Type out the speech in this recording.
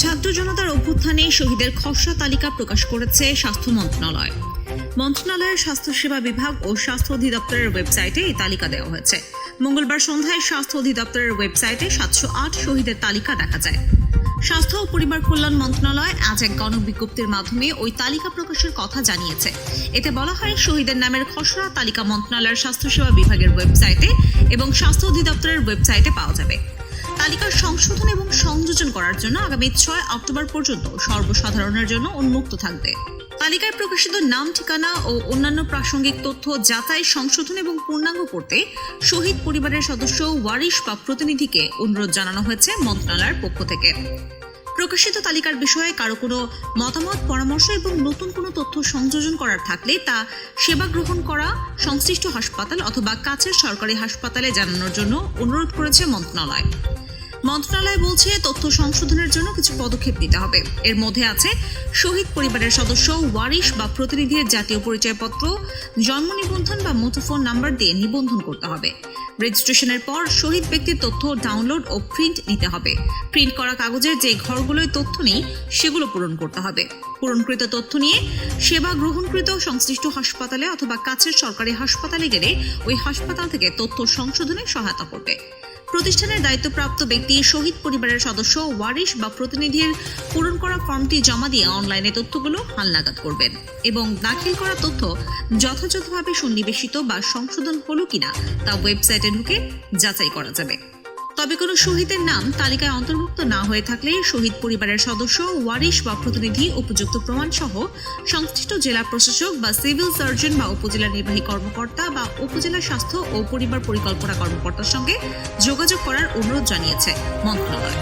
ছাত্র জনতার অভ্যুত্থানে শহীদের খসড়া তালিকা প্রকাশ করেছে স্বাস্থ্য মন্ত্রণালয়। মন্ত্রণালয়ের স্বাস্থ্যসেবা বিভাগ ও স্বাস্থ্য অধিদপ্তরের ওয়েবসাইটে এই তালিকা দেওয়া হয়েছে। মঙ্গলবার সন্ধ্যায় স্বাস্থ্য অধিদপ্তরের ওয়েবসাইটে সাতশো আট শহীদের তালিকা দেখা যায়। স্বাস্থ্য ও পরিবার কল্যাণ মন্ত্রণালয় আজ এক গণবিজ্ঞপ্তির মাধ্যমে ওই তালিকা প্রকাশের কথা জানিয়েছে। এতে বলা হয়, শহীদের নামের খসড়া তালিকা মন্ত্রণালয়ের স্বাস্থ্যসেবা বিভাগের ওয়েবসাইটে এবং স্বাস্থ্য অধিদপ্তরের ওয়েবসাইটে পাওয়া যাবে। তালিকার সংশোধন এবং সংযোজন করার জন্য আগামী ছয় অক্টোবর পর্যন্ত সর্বসাধারণের জন্য উন্মুক্ত থাকবে। তালিকায় প্রকাশিত নাম, ঠিকানা ও অন্যান্য প্রাসঙ্গিক তথ্য যাচাই, সংশোধন এবং পূর্ণাঙ্গ করতে শহীদ পরিবারের সদস্য, ওয়ারিশ বা প্রতিনিধিকে অনুরোধ জানানো হয়েছে মন্ত্রণালয়ের পক্ষ থেকে। প্রকাশিত তালিকার বিষয়ে কারও কোনো মতামত, পরামর্শ এবং নতুন কোনো তথ্য সংযোজন করার থাকলে তা সেবা গ্রহণ করা, সংশ্লিষ্ট হাসপাতাল অথবা কাছের সরকারি হাসপাতালে জানানোর জন্য অনুরোধ করেছে মন্ত্রণালয়। মন্ত্রণালয় বলছে তথ্য সংশোধনের জন্য কিছু পদক্ষেপ নিতে হবে। এর মধ্যে আছে, শহীদ পরিবারের সদস্য, ওয়ারিশ বা প্রতিনিধির জাতীয় পরিচয়পত্র, জন্ম নিবন্ধন বা মুঠোফোন নাম্বার দিয়ে নিবন্ধন করতে হবে। রেজিস্ট্রেশনের পর শহীদ ব্যক্তির তথ্য ডাউনলোড ও প্রিন্ট নিতে হবে। প্রিন্ট করা কাগজের যে ঘরগুলোয় তথ্য নেই, সেগুলো পূরণ করতে হবে। পূরণকৃত তথ্য নিয়ে সেবা গ্রহণকৃত সংশ্লিষ্ট হাসপাতালে অথবা কাছের সরকারি হাসপাতালে গেলে ওই হাসপাতাল থেকে তথ্য সংশোধনে সহায়তা করবে। প্রতিষ্ঠানের দায়িত্বপ্রাপ্ত ব্যক্তি, শহীদ পরিবারের সদস্য, ওয়ারিশ বা প্রতিনিধির পূরণ করা ফর্মটি জমা দিয়ে অনলাইনে তথ্যগুলো হালনাগাদ করবেন এবং দাখিল করা তথ্য যথাযথভাবে সন্নিবেশিত বা সংশোধন হলো কিনা তা ওয়েবসাইটে ঢুকে যাচাই করা যাবে। তবে কোনো শহীদের নাম তালিকায় অন্তর্ভুক্ত না হয়ে থাকলে শহীদ পরিবারের সদস্য, ওয়ারিশ বা প্রতিনিধি, উপযুক্ত প্রমাণ সহ সংশ্লিষ্ট জেলা প্রশাসক বা সিভিল সার্জন বা উপজেলা নির্বাহী কর্মকর্তা বা উপজেলা স্বাস্থ্য ও পরিবার পরিকল্পনা কর্মকর্তার সঙ্গে যোগাযোগ করার অনুরোধ জানিয়েছে মন্ত্রণালয়।